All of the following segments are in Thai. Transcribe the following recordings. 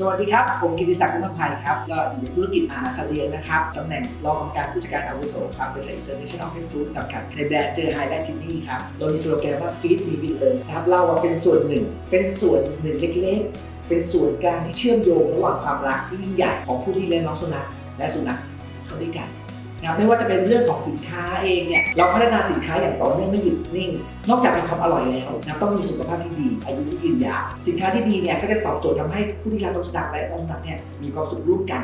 สวัสดีครับ ผมกิติศักดิ์กุมภัยครับก็อยู่ในธุรกิจอาหาสเรียนนะครับตำแหน่งรองกรรมการผู้จัดการอาวุโสครับบริษัท International Pet Food จำกัดในแบรนด์เจอไฮและจินนี่ครับโดยมีสโลแกนว่าฟีดมีวินเลิร์นะครับเราเป็นส่วนหนึ่ง เป็นส่วนหนึ่งเล็กๆ เป็นส่วนกลางที่เชื่อมโยงระหว่างความรักที่ยิ่งใหญ่ของผู้ที่เลี้ยงน้องสุนัขและสุนัขเข้าด้วยกัน นะครับไม่ว่าจะเป็นเรื่องของสินค้าเองเนี่ยเราพัฒนาสินค้าอย่างต่อเนื่องไม่หยุดนิ่ง นอกจากมีความอร่อยแล้วนะครับต้องมีสุขภาพที่ดี อายุที่ยืนยาวสินค้าที่ดีเนี่ยก็จะตอบโจทย์ทำให้ผู้ที่รักน้องสุนัขและน้องสุนัขเนี่ยมีความสุขร่วมกัน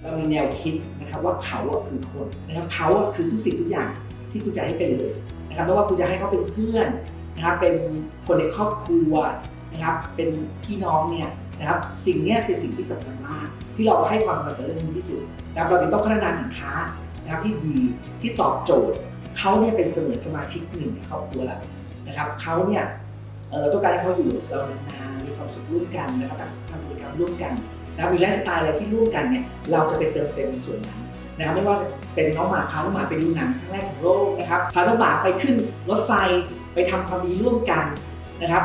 เรามีแนวคิดนะครับว่าเขาคือคนนะครับเขาคือทุกสิ่งทุกอย่างที่คุณจะให้เป็นเลยนะครับไม่ว่าคุณจะให้เขาเป็นเพื่อนนะครับเป็นคนในครอบครัว นะครับเป็นพี่น้องเนี่ยนะครับสิ่งนี้เป็นสิ่งที่สำคัญมาก ที่เราให้ความสำคัญกับเรื่องนี้ที่สุดนะครับเราจึงต้องพัฒนาสินค้านะครับที่ดีที่ตอบโจทย์เขาเนี่ยเป็นเสมือนสมาชิกหนึ่งในครอบครัวเรานะครับเขาเนี่ยเราต้องการให้เขาอยู่เรานานมีความสุขร่วมกันนะครับทำกิจกรรมร่วมกันนะครับมีไลฟ์สไตล์อะไรที่ร่วมกันเนี่ยเราจะเป็นเติมเต็มในส่วนนั้นนะครับไม่ว่าเป็นน้องหมาพาน้องหมาไปดูหนังครั้งแรกของโลกนะครับพาน้องหมาไปขึ้นรถไฟไปทำความดีร่วมกันนะครับ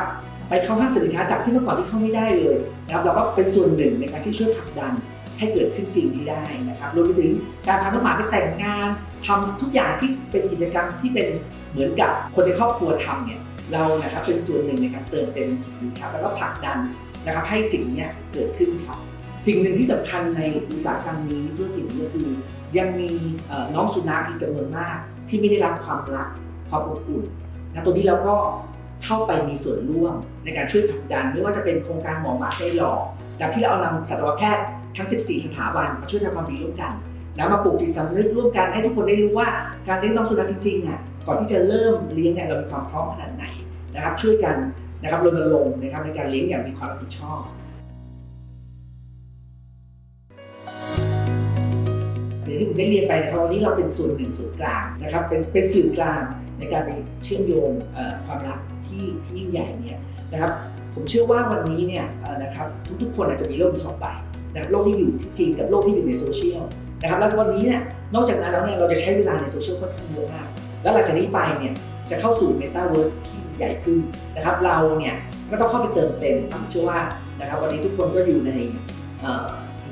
ไปเข้าห้างสินค้าจากที่เมื่อก่อนที่เข้าไม่ได้เลยนะครับเราก็เป็นส่วนหนึ่งในการที่ช่วยผลักดันให้เกิดขึ้นจริงที่ได้นะครับรวมไปถึงการพาน้องหมาไปแต่งงานทำทุกอย่างที่เป็นกิจกรรมที่เป็นเหมือนกับคนในครอบครัวทำเนี่ยเรานะครับเป็นส่วนหนึ่งในการเติมเต็มจุดนี้ครับแล้วก็ผลักดันนะครับให้สิ่งนี้เกิดขึ้นครับสิ่งหนึ่งที่สำคัญในอุตสาหกรรมนี้ธุรกิจนี้ก็คือ ยังมีน้องสุนัขอีกจำนวนมาก ที่ไม่ได้รับความรักความอบอุ่นนะตรงนี้เราก็ เข้าไปมีส่วนร่วมในการช่วยผลักดันไม่ว่าจะเป็นโครงการหมอหมาใจหล่อแบบที่เราเอานำสัตวแพทย์ทั้ง 14 สถาบันมาช่วยทำความดีร่วมกันแล้วมาปลูกจิตสำนึกร่วมกันให้ทุกคนได้รู้ว่าการเลี้ยงน้องสุนัขจริงๆอะก่อนที่จะเริ่มเลี้ยงเนี่ยเรามีความพร้อมขนาดไหนนะครับ ช่วยกันนะครับรณรงค์นะครับในการเลี้ยงอย่างมีความรับผิดชอบอย่างที่ผมได้เรียนไปนะครับวันนี้เราเป็นส่วนหนึ่งส่วนกลางนะครับเป็นเป็นสื่อกลาง ในการไปเชื่อมโยงความรักที่ที่ยิ่งใหญ่เนี่ยนะครับผมเชื่อว่าวันนี้เนี่ยนะครับทุกๆ คนอาจจะมีโลกอยู่สองใบนะครับโลกที่อยู่ที่จริงกับโลกที่อยู่ในโซเชียลนะครับแล้ววันนี้เนี่ยนอกจากนั้นแล้วเนี่ยเราจะใช้เวลาในโซเชียลค่อนข้างเยอะมากแล้วหลังจากนี้ไปเนี่ยจะเข้าสู่เมตาเวิร์ที่ใหญ่ขึ้นนะครับเราเนี่ยก็ต้องเข้าไปเติมเต็มผมเชื่อว่านะครับวันนี้ทุกคนก็อยู่ใน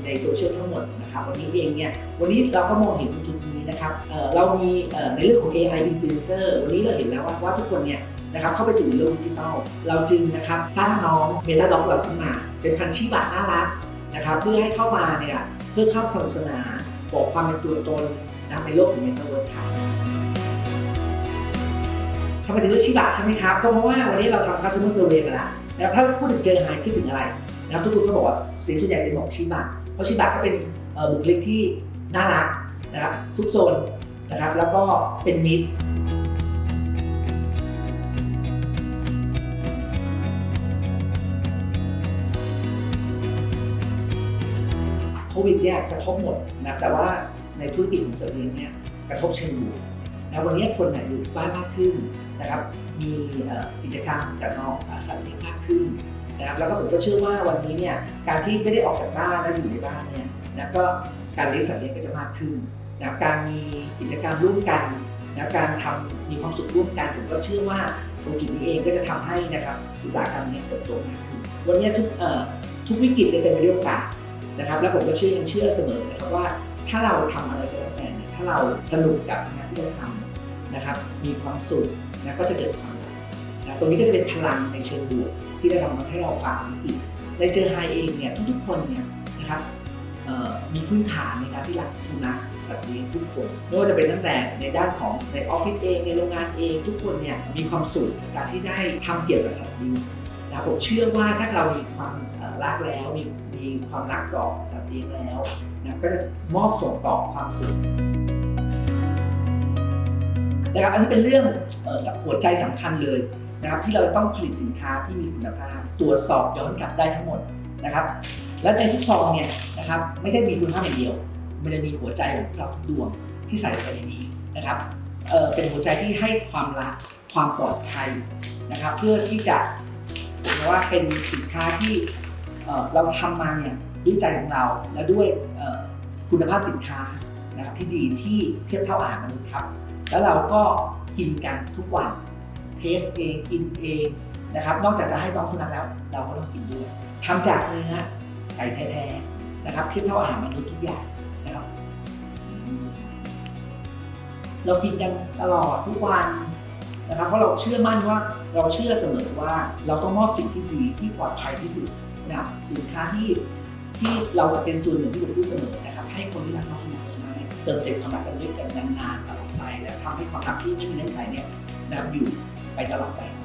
ในโซเชียลทั้งหมดนะครับวันนี้เองเนี่ยวันนี้เราก็มองเห็นจุดนี้นะครับเเรามีในเรื่องของ AI influencer วันนี้เราเห็นแล้วว่าว่าทุกคนเนี่ยนะครับเข้าไปสู่โลกดิจิทัลเราจึงนะครับสร้างน้องเมตาด็อกเราขึ้นมา เป็นพันชีบะน่ารักนะครับเพื่อให้เข้ามาเนี่ยเพื่อเข้าสนุกสนานบอกความเป็นตัวตนนะในโลกของเมตาเวิร์สครับทำไมถึงเลือกชิบะใช่ไหมครับก็เพราะว่าวันนี้เราทำ customer survey มาแล้วนะครับถ้าพูดถึงเจอหายคิดถึงอะไรนะครับทุกคนก็บอกว่าสียงส่วนใหญ่เป็นบอกชิบะ เพราะชิบะก็เป็นบุคลิกที่น่ารักนะครับซุกซนนะครับแล้วก็เป็นมิตรโควิดเนี่ยกระทบหมดนะแต่ว่าในธุรกิจของเสริมเลี้ยงเนี่ยกระทบเชิงบวกนะวันนี้คนเนี่ยอยู่บ้านมากขึ้นนะครับ มีกิจกรรมกับน้องเอ่อสัตว์เลี้ยงมากขึ้น นะครับแล้วก็ผมก็เชื่อว่าวันนี้เนี่ยการที่ไม่ได้ออกจากบ้านแล้วอยู่ในบ้านเนี่ยนะก็การเลี้ยงสัตว์เลี้ยงก็จะมากขึ้นนะการมีกิจกรรมร่วมกันนะการทำมีความสุขร่วมกันผมก็เชื่อว่าตรงจุดนี้เองก็จะทำให้นะครับอุตสาหกรรมเนี้เติบโตมากขึ้นวันนี้ทุกเอ่อทุกวิกฤตจะเป็นไปด้วยโอกาสนะครับแล้วผมก็เชื่อยังเชื่อเสมอนะครับว่าถ้าเราทำอะไรก็แล้วแต่เนี่ยถ้าเราสนุกกับงานที่เราทำนะครับมีความสุขนะก็จะเกิดความ นะตรงนี้ก็จะเป็นพลังในเชิงบวกที่ได้ทำให้เราฝ่าวิกฤตในเจอไฮเองเนี่ยทุกๆคนเนี่ยนะครับมีพื้นฐานในการที่รักสุนัขสัตว์เลี้ยงทุกคนไม่ว่าจะเป็นตั้งแต่ในด้านของในออฟฟิศเองในโรงงานเองทุกคนเนี่ยมีความสุขในการที่ได้ทำเกี่ยวกับสัตว์เลี้ยงนะผมเชื่อว่าถ้าเรามีความรักแล้วมีมีความรักต่อสัตว์เลี้ยงแล้วนะก็จะมอบส่งต่อความสุขนะครับอันนี้เป็นเรื่องเอ่อหัวใจสำคัญเลย นะครับที่เราจะต้องผลิตสินค้าที่มีคุณภาพ ตรวจสอบย้อนกลับได้ทั้งหมดนะครับ และในทุกซองเนี่ยนะครับไม่ใช่มีคุณภาพอย่างเดียว มันจะมีหัวใจของเราทุกดวงที่ใส่ลงไปในนี้นะครับเเป็นหัวใจที่ให้ความรักความปลอดภัยนะครับ เพื่อที่จะผมว่าเป็นสินค้าที่เเราทำมาเนี่ยด้วยใจของเราและด้วยคุณภาพสินค้านะครับที่ดีที่เทียบเท่าอาหารมนุษย์ครับ แล้วเราก็กินกันทุกวัน เทสเองกินเองนะครับ นอกจากจะให้น้องสุนัขแล้ว เราก็ต้องกินด้วยทำจากเนื้อไก่แท้ๆนะครับเทียบเท่าอาหารมนุษย์ทุกอย่างนะครับ เรากินกันตลอดทุกวันนะครับ เพราะเราเชื่อมั่นว่าเราเชื่อเสมอว่าเราต้องมอบสิ่งที่ดีที่ปลอดภัยที่สุดนะครับสินค้าที่ที่เราจะเป็นส่วนหนึ่งที่ผมพูดเสมอนะครับ ให้คนที่รักน้องสุนัขเนี่ยเติมเต็มความรักกันด้วยกันนานๆตลอดไปและทำให้ความรักที่ไม่มีเงื่อนไขเนี่ยนะอยู่ ไปตลอดไป